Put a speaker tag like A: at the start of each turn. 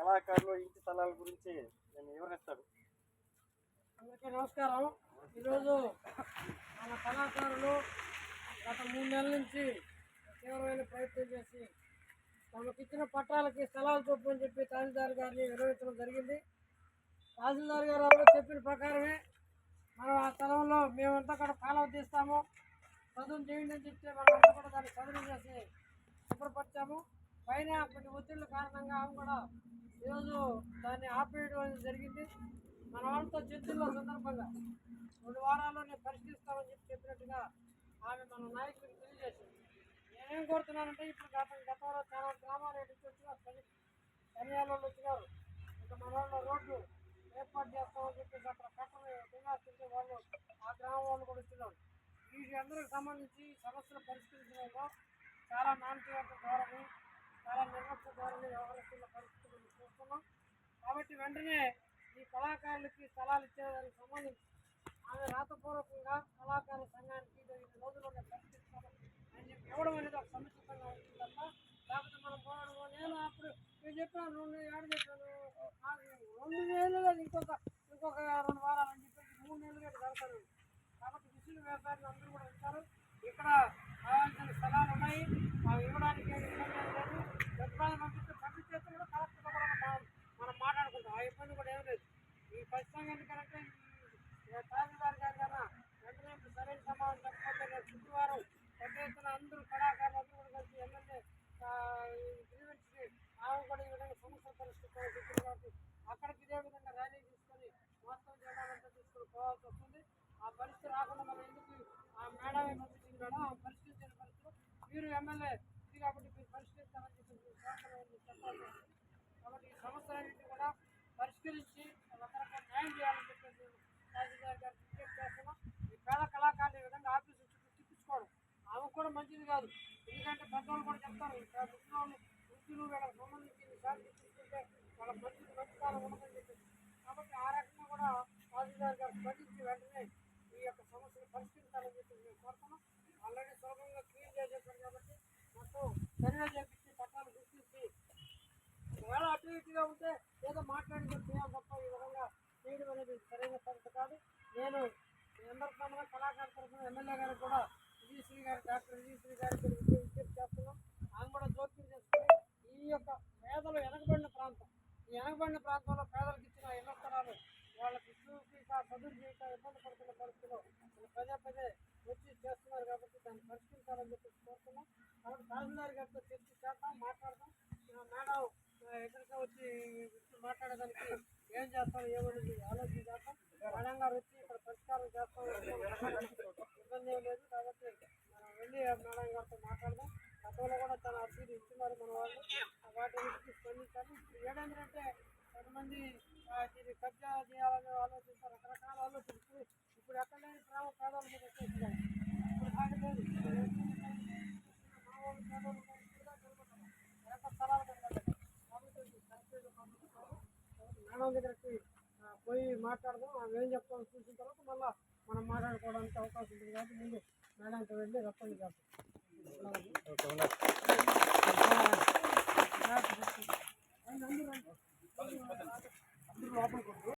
A: కళాకారులు ఇంటి స్థలాల గురించి నేను వివరిస్తాడు
B: అందరికీ నమస్కారం. ఈరోజు మన కళాకారులు గత మూడు నెలల నుంచి తీవ్రమైన ప్రయత్నం చేసి తమకు ఇచ్చిన పట్టాలకి స్థలాలు చూపమని చెప్పి తహసీల్దార్ గారిని నిర్వహించడం జరిగింది. తహసీల్దార్ గారు చెప్పిన ప్రకారమే మనం ఆ స్థలంలో మేమంతా కూడా కాలువ తీస్తాము. చదువు చేయండి అని చెప్తే మనమంతా కూడా దాన్ని చదువు చేసి శుభ్రపరిచాము. పైన కొన్ని ఒత్తిళ్ళ కారణంగా ఆమె కూడా ఈరోజు దాన్ని ఆపేయడం అనేది జరిగింది. మన వాళ్ళతో చర్చల్లో సందర్భంగా రెండు వారాల్లో నేను పరిష్కరిస్తామని చెప్పి చెప్పినట్టుగా ఆమె మన నాయకుడికి తెలియజేసింది. నేనేం కోరుతున్నానంటే ఇప్పుడు గత గతంలో చాలా గ్రామాలు నుంచి వచ్చినారు పని పనియాల వాళ్ళు వచ్చినారు. ఇంకా మన వాళ్ళ రోడ్డు ఏర్పాటు చేస్తామని చెప్పేసి అక్కడ కట్టలు నివాసిస్తే వాళ్ళు ఆ గ్రామం వాళ్ళు కూడా వచ్చినారు. వీటి అందరికి సంబంధించి సమస్యలు పరిష్కరించడంలో చాలా నాణ్యత ధోరణి చాలా నిర్లక్ష్య వ్యవహరిస్తున్న పరిస్థితి పరిస్థితులు చూస్తున్నాం. కాబట్టి వెంటనే ఈ కళాకారులకి స్థలాలు ఇచ్చేదానికి సంబంధించి ఆమె రాతపూర్వకంగా కళాకారుల సంఘానికి ఐదు రోజుల్లోనే పరిష్కరిస్తాను అని చెప్పి ఇవ్వడం అనేది ఒక సముచితంగా ఉంటుంది తప్ప లేకపోతే మనం పోరాడము నేను అప్పుడు నేను చెప్పాను రెండు ఏడు చెప్పాను. రెండు నెలలు ఇంకొక ఇంకొక రెండు వారాలు అని చెప్పేసి మూడు నెలలు గట్టి కాబట్టి విసులు వ్యాపారులు అందరూ కూడా ఉంటారు ఇక్కడ కావాల్సిన స్థలాలు ఉన్నాయి అవి ఇవ్వడానికి ఏమి ఇబ్బంది ఏం లేదు ప్రతిపాదన పంపిస్తే పంపించేస్తే కూడా కలెక్టర్తో కూడా మనం మనం మాట్లాడుకుంటాం ఆ ఇబ్బంది కూడా ఏం లేదు ఈ ఖచ్చితంగా ఎందుకంటే ఈ తహసీల్దార్ గారి కన్నా వెంటనే సరైన సమాధానం చెప్పకపోతే రేపు శుక్రవారం పెద్ద ఎత్తున అందరూ కళాకారులు అందరూ కూడా కలిసి ఎమ్మెల్యే గ్రీవెన్స్కి ఆమె కూడా ఈ విధంగా సమస్య పరిష్కరించాలని చెప్పింది కాబట్టి అక్కడికి ఇదే విధంగా ర్యాలీ తీసుకొని మొత్తం జనాలంతా తీసుకొని పోవాల్సి వస్తుంది. ఆ పరిస్థితి రాకుండా మనం ఎందుకు ఆ మేడమే పంపించింది మేడం ఆ పరిష్కరించిన పరిస్థితులు మీరు ఎమ్మెల్యే ఇది కాబట్టి మీరు పరిష్కరిస్తారని చెప్పి చెప్పాల్సి కాబట్టి ఈ సమస్యలన్నింటినీ కూడా పరిష్కరించి రకరకాల న్యాయం చేయాలని చెప్పేసి తహసీల్దార్ గారు విజ్ఞప్తి చేస్తున్నాం ఈ పేద కళాకారులు ఈ విధంగా ఆఫీస్ వచ్చి తిప్పించుకోవడం ఆమెకు కూడా మంచిది కాదు. ఎందుకంటే పెద్దవాళ్ళు కూడా చెప్తారు ఇక్కడ ముసలి వృత్తులు వీళ్ళకి సంబంధించి ఈసారి తిప్పించుకుంటే వాళ్ళ మంచిది మంచి కాలం ఉండదని చెప్పేసి కాబట్టి ఆ రకంగా కూడా తహసీల్దార్ గారు స్పందించి వెంటనే ఈ యొక్క సమస్యను పరిష్కరించాలని చెప్పి మేము కోరుతున్నాం. ఆల్రెడీ సులభంగా క్లీన్ చేసేసారు కాబట్టి మొత్తం సర్వే చేపించి పట్టాలు గుర్తించి ఒకవేళ అటు ఇటుగా ఉంటే ఏదో మాట్లాడి చేయాలి తప్ప ఈ విధంగా చేయడం అనేది సరైన పద్ధతి కాదు. నేను మీ అందరి తరఫున కళాకారు తరఫున ఎమ్మెల్యే గారికి కూడా విజయశ్రీ గారు డాక్టర్ విజయశ్రీ గారికి విజ్ఞప్తి చేస్తున్నాం ఆమె కూడా జోక్యం చేసుకుని ఈ యొక్క పేదలు వెనకబడిన ప్రాంతం ఈ వెనకబడిన ప్రాంతంలో పేదలకు ఇచ్చిన ఇళ్ళ స్థలాలు వాళ్ళకి చూసి చదువు చేయక ఇబ్బంది పడుతున్న పరిస్థితిలో పదే పదే వచ్చి చేస్తున్నారు కాబట్టి దాన్ని పరిష్కరించాలని చెప్పేసి కోరుతున్నాం. కాబట్టి తహసీల్దార్ గారితో చర్చ చేద్దాం మాట్లాడదాం. మేడం ఎక్కడికి వచ్చి మాట్లాడడానికి ఏం చేస్తాం ఏమనేది ఆలోచన చేద్దాం మేడం గారు వచ్చి ఇక్కడ పరిష్కారం చేస్తాం ఇబ్బంది ఏం లేదు. మేడం గారితో మాట్లాడదాం. గతంలో కూడా చాలా అర్జీలు ఇస్తున్నారు మన వాళ్ళు. వాటి గురించి స్పందించాలి. ఏడేంటంటే కొంతమంది దీన్ని కబ్జా చేయాలని ఆలోచిస్తారు. రకరకాల ఆలోచన ఇప్పుడు ఎక్కడ లేని ప్రేమ పేదల మీద వచ్చేస్తున్నాయి. ఇప్పుడు లేదు. మా వాళ్ళు పేదలు ఎంత స్థలాలు మేడం దగ్గరికి పోయి మాట్లాడదాం. ఆమె ఏం చెప్తామో చూసిన తర్వాత మళ్ళీ మనం మాట్లాడుకోవడానికి అవకాశం ఉంటుంది. కాబట్టి ముందు మేడంతో వెళ్ళి రప్పని చేస్తాం